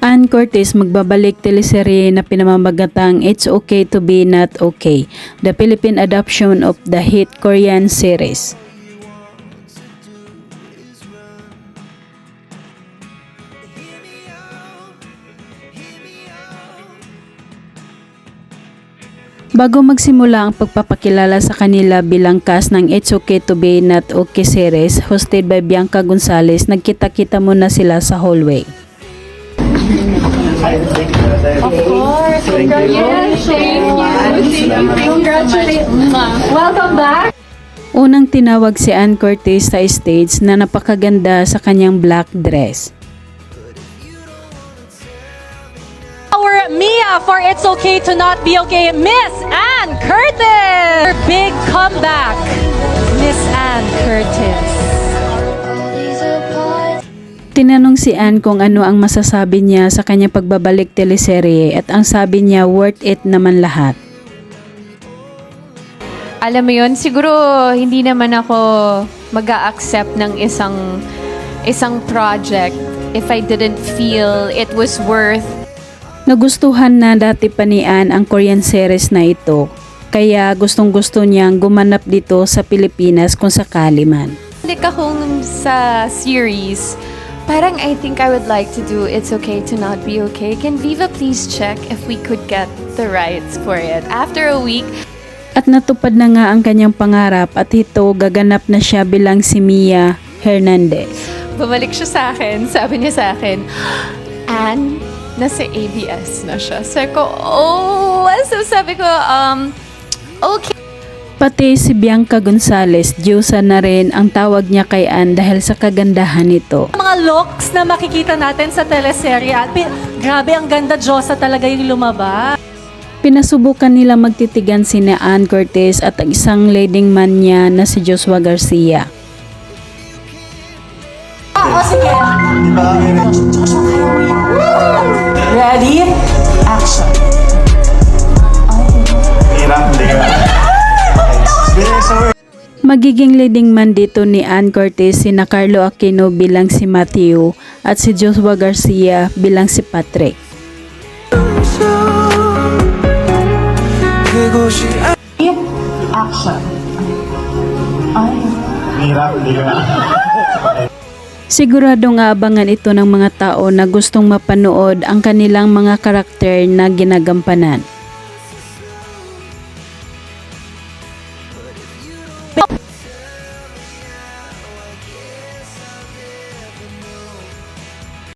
Ann Curtis magbabalik teleserye na pinamamagatang It's Okay to Be Not Okay, the Philippine adaptation of the hit Korean series. Bago magsimula ang pagpapakilala sa kanila bilang cast ng It's Okay to Be Not Okay series hosted by Bianca Gonzalez, nagkita-kita muna sila sa hallway. Of course. Congratulations. Congratulations. Welcome back. Unang tinawag si Ann Curtis sa stage na napakaganda sa kanyang black dress. Our Mia for It's Okay to Not Be Okay, Miss Ann Curtis. Her big comeback, Miss Ann Curtis. Tinanong si Ann kung ano ang masasabi niya sa kanyang pagbabalik teleserye at ang sabi niya worth it naman lahat. alam mo yun, siguro hindi naman ako mag accept ng isang isang project if I didn't feel it was worth Nagustuhan na dati pa ni Ann ang Korean series na ito, kaya gustong gusto niyang gumanap dito sa Pilipinas kung sakali man. balik akong sa series. Parang I think I would like to do It's Okay to Not Be Okay. Can Viva please check if we could get the rights for it? After a week, At natupad na nga ang kanyang pangarap at ito gaganap na siya bilang si Mia Hernandez. bumalik siya sa akin. Sabi niya sa akin, Anne, nasa ABS na siya. Sabi ko, oh, so sabi ko, um, okay. Pati si Bianca Gonzalez, Diyosa na rin ang tawag niya kay Ann dahil sa kagandahan nito. Mga looks na makikita natin sa teleserye. Grabe, ang ganda Diyosa talaga yung lumabas. Pinasubukan nila magtitigan si na Ann Curtis at ang isang leading man niya na si Joshua Garcia. Ah, o sige. Ready? Action. Magiging leading man dito ni Ann Curtis si na Carlo Aquino bilang si Matthew at si Joshua Garcia bilang si Patrick. Sigurado nga abangan ito ng mga tao na gustong mapanood ang kanilang mga karakter na ginagampanan.